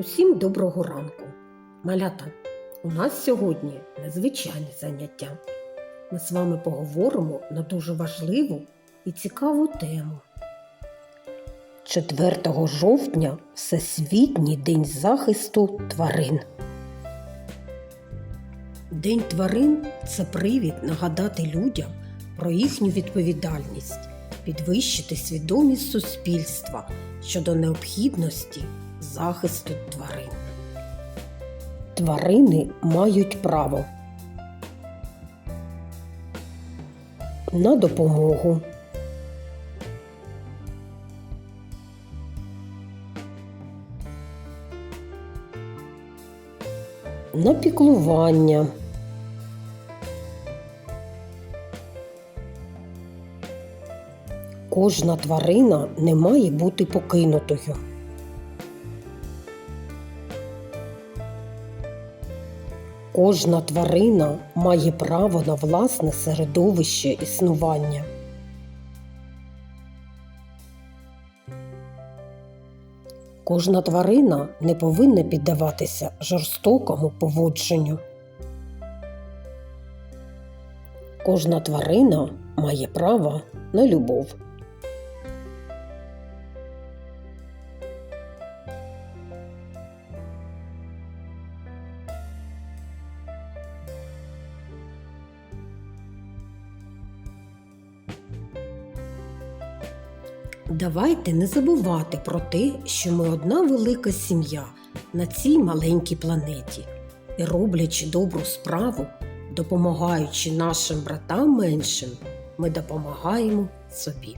Усім доброго ранку. Малята, у нас сьогодні незвичайне заняття. Ми з вами поговоримо на дуже важливу і цікаву тему. 4 жовтня Всесвітній день захисту тварин. День тварин це привід нагадати людям про їхню відповідальність, підвищити свідомість суспільства щодо необхідності захисту тварин. Тварини мають право на допомогу. На піклування. Кожна тварина не має бути покинутою. Кожна тварина має право на власне середовище існування. Кожна тварина не повинна піддаватися жорстокому поводженню. Кожна тварина має право на любов. Давайте не забувати про те, що ми одна велика сім'я на цій маленькій планеті. І роблячи добру справу, допомагаючи нашим братам меншим, ми допомагаємо собі.